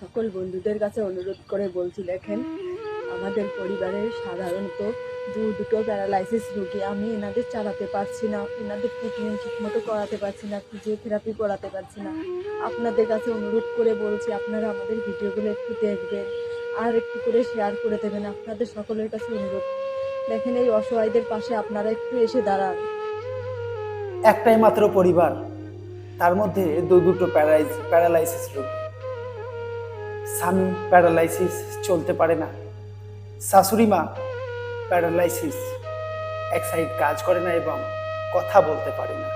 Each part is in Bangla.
সকল বন্ধুদের কাছে অনুরোধ করে বলছি, দেখেন, আমাদের পরিবারে সাধারণত দু, দুটো প্যারালাইসিস রোগী আমি এনাদের চালাতে পারছি না, এনাদের ট্রিটমেন্ট ঠিকমতো করাতে পারছি না ফিজিওথেরাপি করাতে পারছি না। আপনাদের কাছে অনুরোধ করে বলছি, আপনারা আমাদের ভিডিওগুলো একটু দেখবেন আর একটু করে শেয়ার করে দেবেন, আপনাদের সকলের কাছে অনুরোধ। দেখেন, এই অসহায়দের পাশে আপনারা একটু এসে দাঁড়ান। একটাই মাত্র পরিবার, তার মধ্যে দু, দুটো প্যারালাইসিস রোগ। স্বামী প্যারালাইসিস চলতে পারে না। শাশুড়ি মা প্যারালাইসিস এক সাইড কাজ করে না এবং কথা বলতে পারে না।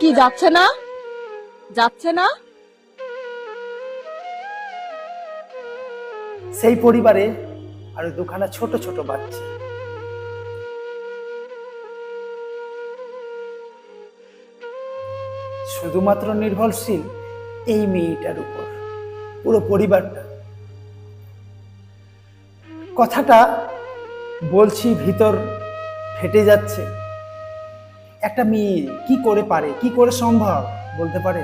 কি যাচ্ছে না? যাচ্ছে না? সেই পরিবারে আরও দুখানা ছোট ছোট বাচ্চা। শুধুমাত্র নির্ভরশীল এই মেয়েটার উপর, পুরো পরিবারটা। কথাটা বলছি ভিতর ফেটে যাচ্ছে। একটা মেয়ে কি করে পারে, কি করে সম্ভব বলতে পারে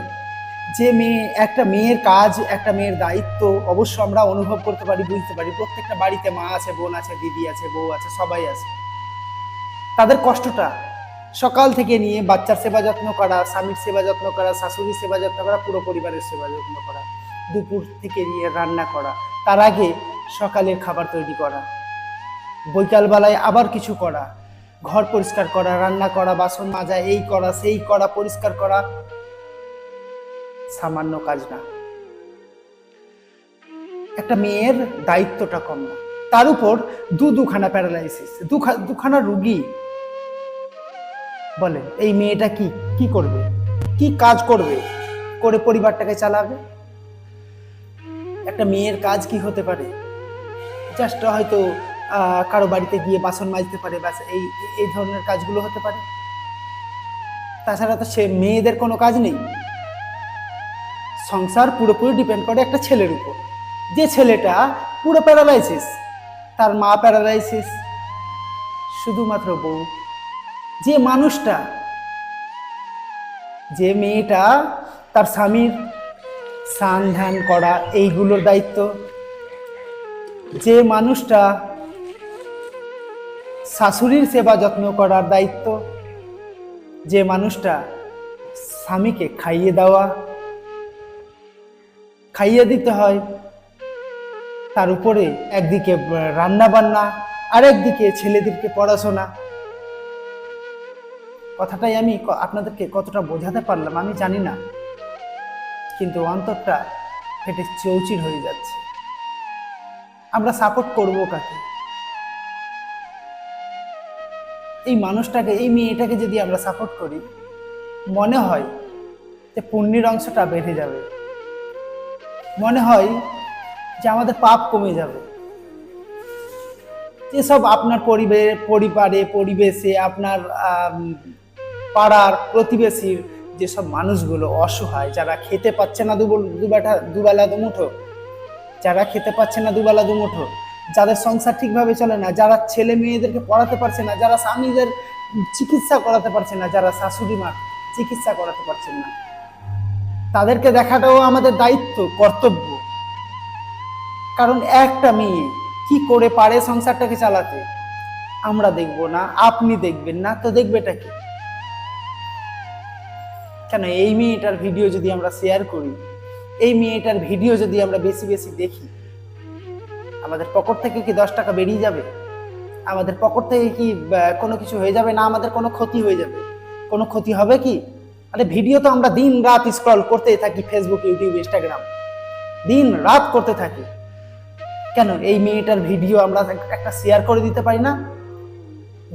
যে মেয়ে, একটা মেয়ের কাজ, একটা মেয়ের দায়িত্ব অবশ্য আমরা অনুভব করতে পারি, বুঝতে পারি। প্রত্যেকটা বাড়িতে মা আছে, বোন আছে, দিদি আছে, বউ আছে, সবাই আছে। তাদের কষ্টটা সকাল থেকে নিয়ে বাচ্চার সেবা যত্ন করা, স্বামীর সেবা যত্ন করা, শাশুড়ির সেবা যত্ন করা, পুরো পরিবারের সেবা যত্ন করা, দুপুর থেকে নিয়ে রান্না করা, তার আগে সকালের খাবার তৈরি করা, বৈকালবেলায় আবার কিছু করা, ঘর পরিষ্কার করা, রান্না করা, বাসন মাজা, এই করা, সেই করা, পরিষ্কার করা, সামান্য কাজ না। একটা মেয়ের দায়িত্বটা কম না। তার উপর দু দুখানা প্যারালাইসিস দুখানা রুগী বলে, এই মেয়েটা কি? কি করবে? কি কাজ করবে? করে পরিবারটাকে চালাবে? একটা মেয়ের কাজ কি হতে পারে? জাস্ট হয়তো কারও বাড়িতে গিয়ে বাসন মাজতে পারে, ব্যাস, এই এই ধরনের কাজগুলো হতে পারে। তাছাড়া তো সে মেয়েদের কোনো কাজ নেই। সংসার পুরোপুরি ডিপেন্ড করে একটা ছেলের উপর। যে ছেলেটা পুরো প্যারালাইসিস তার মা প্যারালাইসিস শুধুমাত্র বউ। যে মানুষটা, যে মেয়েটা তার স্বামীর স্নান ধ্যান করা, এইগুলোর দায়িত্ব, যে মানুষটা শাশুড়ির সেবা যত্ন করার দায়িত্ব, যে মানুষটা স্বামীকে খাইয়ে দেওয়া, খাইয়ে দিতে হয়, তার উপরে একদিকে রান্না বান্না আর একদিকে ছেলেদেরকে পড়াশোনা। কথাটাই আমি আপনাদেরকে কতটা বোঝাতে পারলাম আমি জানি না। কিন্তু অন্তরটা ফেটে চৌচির হয়ে যাচ্ছে। আমরা সাপোর্ট করব কাকে? এই মানুষটাকে, এই মেয়েটাকে যদি আমরা সাপোর্ট করি, মনে হয় যে পুণ্যের অংশটা বেড়ে যাবে। মনে হয় যে আমাদের পাপ কমে যাবে। যেসব আপনার পরিবারে পরিবারে, পরিবেশে আপনার পাড়ার প্রতিবেশীর যেসব মানুষগুলো অসহায়, যারা খেতে পাচ্ছে না দুবেলা দুবেলা দুমুঠো, যারা খেতে পাচ্ছে না দুবেলা দুমুঠো, যাদের সংসার ঠিকভাবে চলে না, যারা ছেলে মেয়েদেরকে পড়াতে পারছে না, যারা স্বামীদের চিকিৎসা করাতে পারছে না, যারা শাশুড়ি মা চিকিৎসা করাতে পারছেন না, তাদেরকে দেখাটাও আমাদের দায়িত্ব, কর্তব্য। কারণ একটা মেয়ে কি করে পারে সংসারটাকে চালাতে? আমরা দেখব না, আপনি দেখবেন না, তো দেখবেটা কি? কেন এই মেয়েটার ভিডিও যদি আমরা শেয়ার করি, এই মেয়েটার ভিডিও যদি আমরা বেশি বেশি দেখি, আমাদের পকেট থেকে কি দশ টাকা বেরিয়ে যাবে? আমাদের পকেট থেকে কি কোনো কিছু হয়ে যাবে? না, আমাদের কোনো ক্ষতি হয়ে যাবে। কোনো ক্ষতি হবে কি? আরে, ভিডিও তো আমরা দিন রাত স্ক্রল করতেই থাকি ফেসবুক ইউটিউব ইনস্টাগ্রাম দিন রাত করতে থাকি। কেন এই মেয়েটার ভিডিও আমরা একটা শেয়ার করে দিতে পারি না?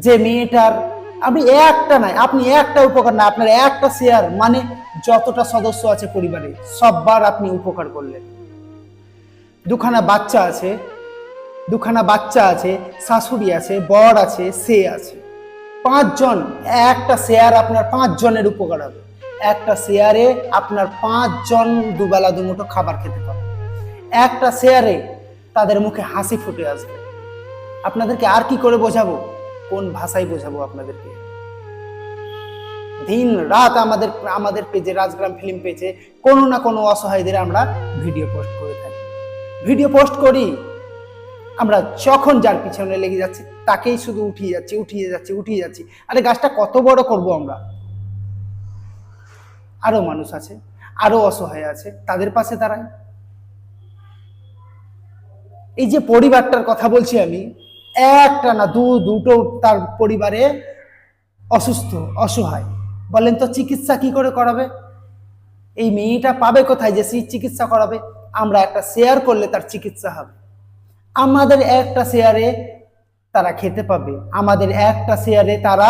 যে মেয়েটার আপনি একটা নাই, আপনি একটা উপকার না, আপনার একটা শেয়ার মানে যতটা সদস্য আছে পরিবারে, সববার আপনি উপকার করলেন। দুখানা বাচ্চা আছে, দুখানা বাচ্চা আছে, শাশুড়ি আছে, বর আছে, সে আছে। পাঁচজন, একটা শেয়ার আপনার পাঁচ জনের উপকার হবে। একটা শেয়ারে আপনার পাঁচজন দুবেলা দুমুঠো খাবার খেতে পাবে একটা শেয়ারে তাদের মুখে হাসি ফুটে আসবে। আপনাদেরকে আর কি করে বোঝাবো? কোন ভাষায় বোঝাবো আপনাদেরকে? দিন রাত আমাদের আমাদের পেজে রাজগ্রাম ফিল্ম পেজে কোনো না কোনো অসহায়দের আমরা ভিডিও পোস্ট করে থাকি। ভিডিও পোস্ট করি, আমরা যখন যার পিছনে লেগে যাচ্ছি, তাকেই শুধু উঠিয়ে যাচ্ছি উঠিয়ে যাচ্ছি উঠিয়ে যাচ্ছি। আরে গাছটা কত বড় করব আমরা? আরও মানুষ আছে, আরও অসহায় আছে, তাদের পাশে দাঁড়ায় এই যে পরিবারটার কথা বলছি আমি একটা না, দু, দুটো তার পরিবারে অসুস্থ, অসহায়। বলেন তো চিকিৎসা কি করে করাবে? এই মেয়েটা পাবে কোথায় যে চিকিৎসা করাবে? আমরা একটা শেয়ার করলে তার চিকিৎসা হবে। আমাদের একটা শেয়ারে তারা খেতে পাবে। আমাদের একটা শেয়ারে তারা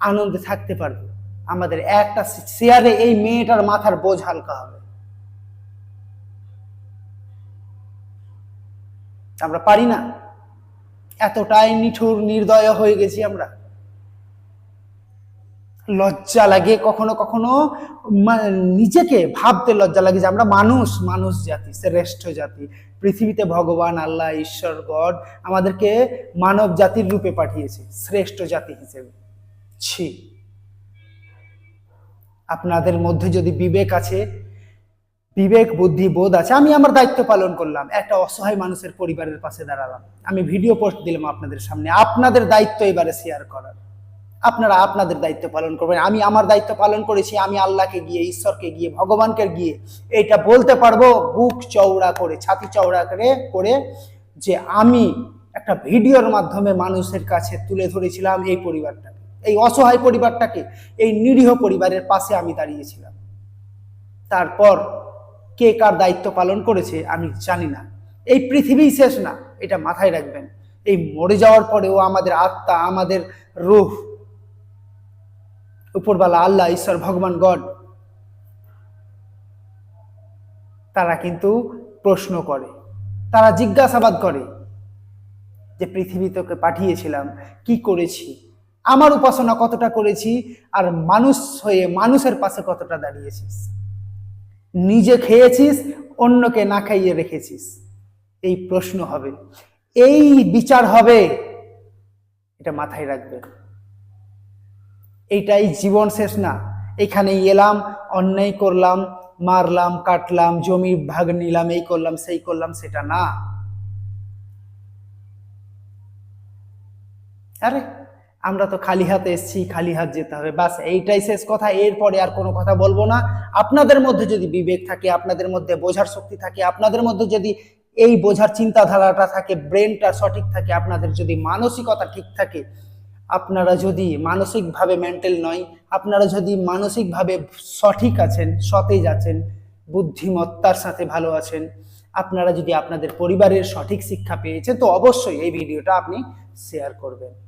আনন্দে থাকতে পারবে। আমাদের একটা শেয়ারে এই মেয়েটার মাথার বোঝ হালকা হবে। আমরা পারি না। এতটাই নিঠুর নির্দয় হয়ে গেছি আমরা। লজ্জা লাগে কখনো কখনো নিজেকে ভাবতে লজ্জা লাগে যে আমরা মানুষ মানুষ জাতি, শ্রেষ্ঠ জাতি। পৃথিবীতে ভগবান, আল্লাহ, ঈশ্বর, গড আমাদেরকে মানব জাতির রূপে পাঠিয়েছে, শ্রেষ্ঠ জাতি হিসেবে। ছি। আপনাদের মধ্যে যদি বিবেক আছে বিবেক, বুদ্ধি, বোধ আছে। আমি আমার দায়িত্ব পালন করলাম। একটা অসহায় মানুষের পরিবারের পাশে দাঁড়ালাম। আমি ভিডিও পোস্ট দিলাম আপনাদের সামনে। আপনাদের দায়িত্ব এবারে শেয়ার করার। আপনারা আপনাদের দায়িত্ব পালন করবেন। আমি আমার দায়িত্ব পালন করেছি। আমি আল্লাহকে গিয়ে, ঈশ্বরকে গিয়ে, ভগবানকে গিয়ে এটা বলতে পারব। বুক চওড়া করে, ছাতি চওড়া করে করে যে আমি একটা ভিডিওর মাধ্যমে মানুষের কাছে তুলে ধরেছিলাম এই পরিবারটাকে। এই অসহায় পরিবারটাকে, এই নিরীহ পরিবারের পাশে আমি দাঁড়িয়েছিলাম। তারপর কে কার দায়িত্ব পালন করেছে আমি জানি না। এই পৃথিবী শেষ না, এটা মাথায় রাখবেন। এই মরে যাওয়ার পরেও আমাদের আত্মা, আমাদের রূহ উপরবালা আল্লাহ, ঈশ্বর, ভগবান, গড, তারা কিন্তু প্রশ্ন করে, তারা জিজ্ঞাসাবাদ করে যে, পৃথিবী তোকে পাঠিয়েছিলাম, কি করেছি? আমার উপাসনা কতটা করেছি? আর মানুষ হয়ে মানুষের পাশে কতটা দাঁড়িয়েছিস? নিজে খেয়েছিস, অন্যকে না খাইয়ে রেখেছিস। এই প্রশ্ন হবে। এই বিচার হবে। এটা মাথায় রাখবেন। এইটাই জীবন শেষ না। এখানে এলাম, অন্যায় করলাম, মারলাম, কাটলাম, জমি ভাগ নিলাম, এই করলাম, সেই করলাম, সেটা না। আরে আমরা তো খালি হাতে এসেছি, খালি হাত যেতে হবে। বাস এইটাই শেষ কথা। এরপরে আর কোনো কথা বলব না। আপনাদের মধ্যে যদি বিবেক থাকে, আপনাদের মধ্যে বোঝার শক্তি থাকে, আপনাদের মধ্যে যদি এই বোঝার চিন্তাধারাটা থাকে ব্রেনটা সঠিক থাকে, আপনাদের যদি মানসিকতা ঠিক থাকে, আপনারা যদি মানসিকভাবে মেন্টাল নয়, আপনারা যদি মানসিকভাবে সঠিক আছেন, সতেজ আছেন, বুদ্ধিমত্তার সাথে ভালো আছেন, আপনারা যদি আপনাদের পরিবারের সঠিক শিক্ষা পেয়েছেন, তো অবশ্যই এই ভিডিওটা আপনি শেয়ার করবেন।